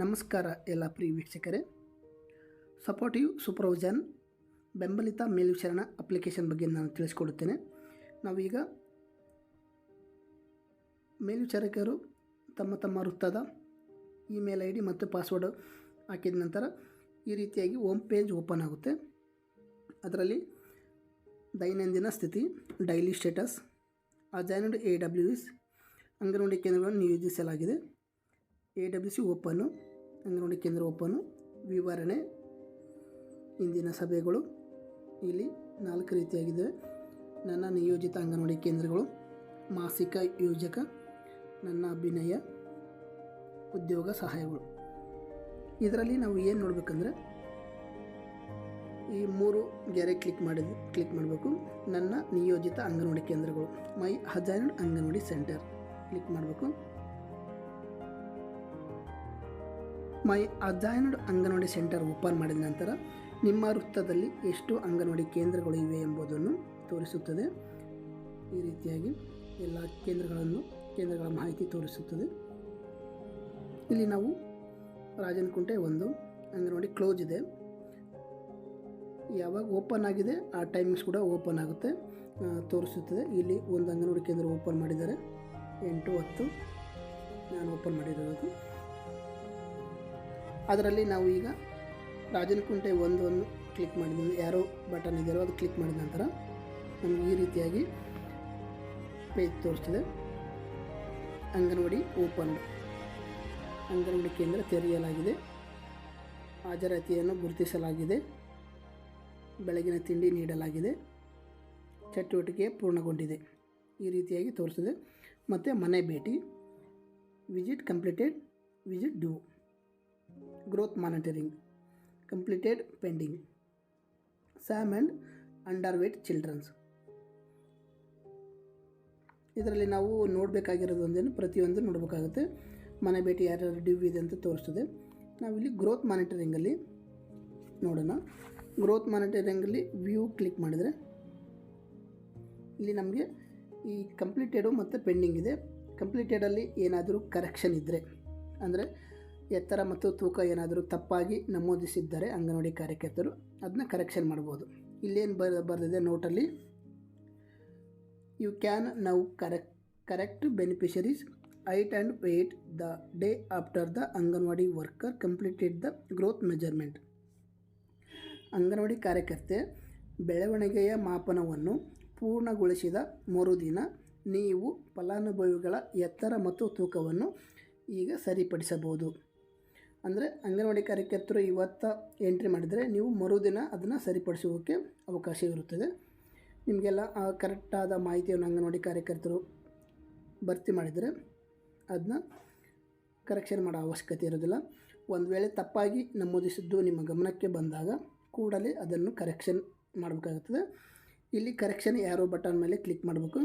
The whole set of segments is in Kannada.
ನಮಸ್ಕಾರ ಎಲ್ಲ ಪ್ರಿಯ ವೀಕ್ಷಕರೇ. ಸಪೋರ್ಟಿವ್ ಸೂಪರ್ವಿಷನ್ ಬೆಂಬಲಿತ ಮೇಲ್ವಿಚಾರಣಾ ಅಪ್ಲಿಕೇಶನ್ ಬಗ್ಗೆ ನಾನು ತಿಳಿಸ್ಕೊಡುತ್ತೇನೆ. ನಾವೀಗ ಮೇಲ್ವಿಚಾರಕರು ತಮ್ಮ ತಮ್ಮ ವೃತ್ತದ ಇಮೇಲ್ ಐ ಡಿ ಮತ್ತು ಪಾಸ್ವರ್ಡ್ ಹಾಕಿದ ನಂತರ ಈ ರೀತಿಯಾಗಿ ಹೋಮ್ ಪೇಜ್ ಓಪನ್ ಆಗುತ್ತೆ. ಅದರಲ್ಲಿ ದೈನಂದಿನ ಸ್ಥಿತಿ, daily status assigned A W is anganwadi ಕೇಂದ್ರಗಳನ್ನು ನಿಯೋಜಿಸಲಾಗಿದೆ. A W C open, anganwadi ಕೇಂದ್ರ ಓಪನ್ನು, ವಿವರಣೆ, ಇಂದಿನ ಸಭೆಗಳು ಇಲ್ಲಿ ನಾಲ್ಕು ರೀತಿಯಾಗಿದೆ. ನನ್ನ ನಿಯೋಜಿತ ಅಂಗನವಾಡಿ ಕೇಂದ್ರಗಳು, ಮಾಸಿಕ ಯೋಜಕ, ನನ್ನ ಅಭಿನಯ, ಉದ್ಯೋಗ ಸಹಾಯಗಳು. ಇದರಲ್ಲಿ ನಾವು ಏನು ನೋಡಬೇಕಂದ್ರೆ, ಈ ಮೂರು ಗೆರೆ ಕ್ಲಿಕ್ ಮಾಡಿದ, ಕ್ಲಿಕ್ ಮಾಡಬೇಕು. ನನ್ನ ನಿಯೋಜಿತ ಅಂಗನವಾಡಿ ಕೇಂದ್ರಗಳು, my assigned anganwadi centre, click ಮಾಡಬೇಕು. My assigned anganwadi centre open ಮಾಡಿದ ನಂತರ ನಿಮ್ಮ ವೃತ್ತದಲ್ಲಿ ಎಷ್ಟು ಅಂಗನವಾಡಿ ಕೇಂದ್ರಗಳು ಇವೆ ಎಂಬುದನ್ನು ತೋರಿಸುತ್ತದೆ. ಈ ರೀತಿಯಾಗಿ ಎಲ್ಲ ಕೇಂದ್ರಗಳನ್ನು, ಕೇಂದ್ರಗಳ ಮಾಹಿತಿ ತೋರಿಸುತ್ತದೆ. ಇಲ್ಲಿ ನಾವು ರಾಜನಕುಂಟೆ ಒಂದು ಅಂಗನವಾಡಿ ಕ್ಲೋಸ್ ಇದೆ. ಯಾವಾಗ ಓಪನ್ ಆಗಿದೆ ಆ ಟೈಮಿಂಗ್ಸ್ ಕೂಡ ಓಪನ್ ಆಗುತ್ತೆ. ತೋರಿಸುತ್ತದೆ. ಇಲ್ಲಿ ಒಂದು ಅಂಗನವಾಡಿ ಕೇಂದ್ರ ಓಪನ್ ಮಾಡಿದ್ದಾರೆ. ಎಂಟು ಹತ್ತು ನಾನು ಓಪನ್ ಮಾಡಿರೋದು. ಅದರಲ್ಲಿ ನಾವು ಈಗ ರಾಜನಕುಂಟೆ ಒಂದನ್ನು ಕ್ಲಿಕ್ ಮಾಡಿದ್ದೀವಿ ಯಾರೋ ಬಟನ್ ಇದೆಯೋ ಅದು ಕ್ಲಿಕ್ ಮಾಡಿದ ನಂತರ ನಮಗೆ ಈ ರೀತಿಯಾಗಿ ಪೇಜ್ ತೋರಿಸ್ತದೆ. ಅಂಗನವಾಡಿ ಓಪನ್ ಅಂಗನವಾಡಿ ಕೇಂದ್ರ ತೆರೆಯಲಾಗಿದೆ. ಹಾಜರಾತಿಯನ್ನು ಗುರುತಿಸಲಾಗಿದೆ. ಬೆಳಗಿನ ತಿಂಡಿ ನೀಡಲಾಗಿದೆ. ಚಟುವಟಿಕೆ ಪೂರ್ಣಗೊಂಡಿದೆ. ಈ ರೀತಿಯಾಗಿ ತೋರಿಸಿದೆ ಮತ್ತು ಮನೆ ಭೇಟಿ. Visit completed visit due growth monitoring, completed pending. Sam and weight childrens ಇದರಲ್ಲಿ ನಾವು ನೋಡಬೇಕಾಗಿರೋದು ಒಂದೇನು, ಪ್ರತಿಯೊಂದು ನೋಡಬೇಕಾಗುತ್ತೆ. ಮನೆ ಭೇಟಿ ಯಾರ್ಯಾರು ಡ್ಯೂ ಇದೆ ಅಂತ ತೋರಿಸ್ತದೆ. ನಾವಿಲ್ಲಿ ಗ್ರೋತ್ ಮಾನಿಟರಿಂಗಲ್ಲಿ ನೋಡೋಣ. ಗ್ರೋತ್ ಮಾನಿಟರಿಂಗಲ್ಲಿ ವ್ಯೂ ಕ್ಲಿಕ್ ಮಾಡಿದರೆ ಇಲ್ಲಿ ನಮಗೆ ಈ ಕಂಪ್ಲೀಟೆಡು ಮತ್ತು ಪೆಂಡಿಂಗ್ ಇದೆ. ಕಂಪ್ಲೀಟೆಡಲ್ಲಿ ಏನಾದರೂ ಕರೆಕ್ಷನ್ ಇದ್ದರೆ ಅಂದರೆ ಎತ್ತರ ಮತ್ತು ತೂಕ ಏನಾದರೂ ತಪ್ಪಾಗಿ ನಮೂದಿಸಿದ್ದರೆ ಅಂಗನವಾಡಿ ಕಾರ್ಯಕರ್ತರು ಅದನ್ನ ಕರೆಕ್ಷನ್ ಮಾಡ್ಬೋದು. ಇಲ್ಲೇನು ಬರ್ ಬರೆದಿದೆ ನೋಟಲ್ಲಿ you can now correct correct beneficiaries height and weight the day after the anganwadi worker completed the growth measurement anganwadi ಕಾರ್ಯಕರ್ತೆ ಬೆಳವಣಿಗೆಯ ಮಾಪನವನ್ನು ಪೂರ್ಣಗೊಳಿಸಿದ ಮರುದಿನ ನೀವು ಫಲಾನುಭವಿಗಳ ಎತ್ತರ ಮತ್ತು ತೂಕವನ್ನು ಈಗ ಸರಿಪಡಿಸಬಹುದು. ಅಂದರೆ ಅಂಗನವಾಡಿ ಕಾರ್ಯಕರ್ತರು ಇವತ್ತು ಎಂಟ್ರಿ ಮಾಡಿದರೆ ನೀವು ಮರುದಿನ ಅದನ್ನು ಸರಿಪಡಿಸೋಕ್ಕೆ ಅವಕಾಶ ಇರುತ್ತದೆ. ನಿಮಗೆಲ್ಲ ಕರೆಕ್ಟಾದ ಮಾಹಿತಿಯನ್ನು ಅಂಗನವಾಡಿ ಕಾರ್ಯಕರ್ತರು ಭರ್ತಿ ಮಾಡಿದರೆ ಅದನ್ನ ಕರೆಕ್ಷನ್ ಮಾಡೋ ಅವಶ್ಯಕತೆ ಇರೋದಿಲ್ಲ ಒಂದು ವೇಳೆ ತಪ್ಪಾಗಿ ನಮೂದಿಸಿದ್ದು ನಿಮ್ಮ ಗಮನಕ್ಕೆ ಬಂದಾಗ ಕೂಡಲೇ ಅದನ್ನು ಕರೆಕ್ಷನ್ ಮಾಡಬೇಕಾಗುತ್ತದೆ ಇಲ್ಲಿ ಕರೆಕ್ಷನ್ ಯಾರೋ ಬಟನ್ ಮೇಲೆ ಕ್ಲಿಕ್ ಮಾಡಬೇಕು.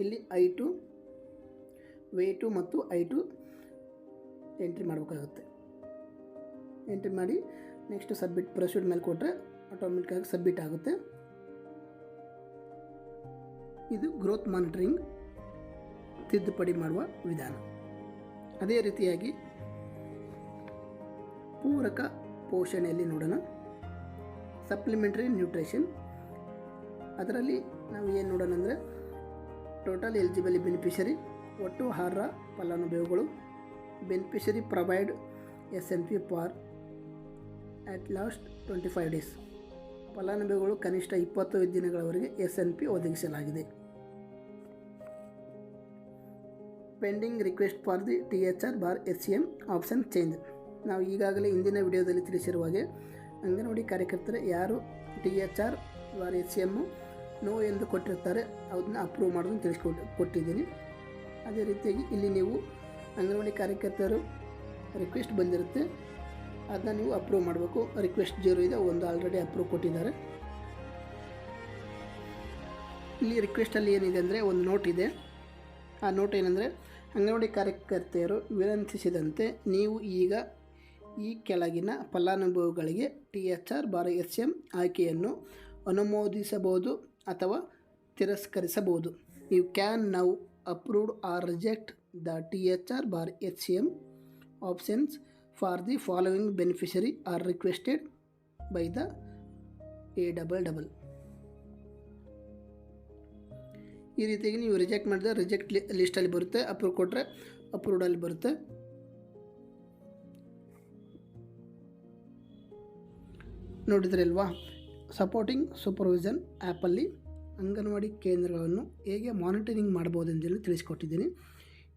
ಇಲ್ಲಿ ಐ ಟು ವೇಟು ಮತ್ತು ಐ ಟು ಎಂಟ್ರಿ ಮಾಡಬೇಕಾಗುತ್ತೆ. ಎಂಟ್ರಿ ಮಾಡಿ ನೆಕ್ಸ್ಟ್ ಸಬ್ಮಿಟ್ ಪ್ರೊಸೀಡ್ ಮೇಲೆ ಕೊಟ್ಟರೆ ಆಟೋಮೆಟಿಕ್ಕಾಗಿ ಸಬ್ಮಿಟ್ ಆಗುತ್ತೆ. ಇದು ಗ್ರೋತ್ ಮಾನಿಟರಿಂಗ್ ತಿದ್ದುಪಡಿ ಮಾಡುವ ವಿಧಾನ. ಅದೇ ರೀತಿಯಾಗಿ ಪೂರಕ ಪೋಷಣೆಯಲ್ಲಿ ನೋಡೋಣ. ಸಪ್ಲಿಮೆಂಟ್ರಿ ನ್ಯೂಟ್ರಿಷನ್ ಅದರಲ್ಲಿ ನಾವು ಏನು ನೋಡೋಣ ಅಂದರೆ ಟೋಟಲ್ ಎಲಿಜಿಬಲ್ ಬೆನಿಫಿಷರಿ ಒಟ್ಟು ಆಹಾರ ಫಲಾನುಭವಿಗಳು beneficiary provide S N P for at last twenty five days ಫಲಾನುಭವಿಗಳು ಕನಿಷ್ಠ ಇಪ್ಪತ್ತೈದು ದಿನಗಳವರೆಗೆ ಎಸ್ ಎನ್ ಪಿ ಒದಗಿಸಲಾಗಿದೆ. Pending request for the T H R bar S C M option change ನಾವು ಈಗಾಗಲೇ ಇಂದಿನ ವಿಡಿಯೋದಲ್ಲಿ ತಿಳಿಸಿರುವ ಹಾಗೆ ಅಂಗನವಾಡಿ ಕಾರ್ಯಕರ್ತರು ಯಾರು T H R bar S C M no ಎಂದು ಕೊಟ್ಟಿರ್ತಾರೆ ಅದನ್ನ ಅಪ್ರೂವ್ ಮಾಡೋದನ್ನು ತಿಳಿಸ್ಕೊಟ್ಟು ಕೊಟ್ಟಿದ್ದೀನಿ. ಅದೇ ರೀತಿಯಾಗಿ ಇಲ್ಲಿ ನೀವು ಅಂಗನವಾಡಿ ಕಾರ್ಯಕರ್ತರು ರಿಕ್ವೆಸ್ಟ್ ಬಂದಿರುತ್ತೆ. ಅದನ್ನ ನೀವು ಅಪ್ರೂವ್ ಮಾಡಬೇಕು. ರಿಕ್ವೆಸ್ಟ್ ಜೀರೋ ಇದೆ, ಒಂದು ಆಲ್ರೆಡಿ ಅಪ್ರೂವ್ ಕೊಟ್ಟಿದ್ದಾರೆ. ಇಲ್ಲಿ ರಿಕ್ವೆಸ್ಟಲ್ಲಿ ಏನಿದೆ ಅಂದರೆ ಒಂದು ನೋಟ್ ಇದೆ. ಆ ನೋಟ್ ಏನಂದರೆ, ಅಂಗನವಾಡಿ ಕಾರ್ಯಕರ್ತೆಯರು ವಿನಂತಿಸಿದಂತೆ ನೀವು ಈಗ ಈ ಕೆಳಗಿನ ಫಲಾನುಭವಿಗಳಿಗೆ T H R bar S M ಆಯ್ಕೆಯನ್ನು ಅನುಮೋದಿಸಬಹುದು ಅಥವಾ ತಿರಸ್ಕರಿಸಬಹುದು. You can now approved or reject the THR bar HCM options for the following beneficiary are requested by the A double double ಈ ರೀತಿಯಾಗಿ ನೀವು ರಿಜೆಕ್ಟ್ ಮಾಡಿದ್ರೆ ರಿಜೆಕ್ಟ್ ಲಿಸ್ಟಲ್ಲಿ ಬರುತ್ತೆ ಅಪ್ರೂವ್ ಕೊಟ್ಟರೆ ಅಪ್ರೂವ್ಡಲ್ಲಿ ಬರುತ್ತೆ. ನೋಡಿದ್ರಲ್ವಾ? ಸಪೋರ್ಟಿಂಗ್ ಸೂಪರ್ವಿಷನ್ ಆ್ಯಪಲ್ಲಿ ಅಂಗನವಾಡಿ ಕೇಂದ್ರಗಳನ್ನು ಹೇಗೆ ಮಾನಿಟರಿಂಗ್ ಮಾಡ್ಬೋದು ಅಂತೇಳಿ ತಿಳಿಸ್ಕೊಟ್ಟಿದ್ದೀನಿ.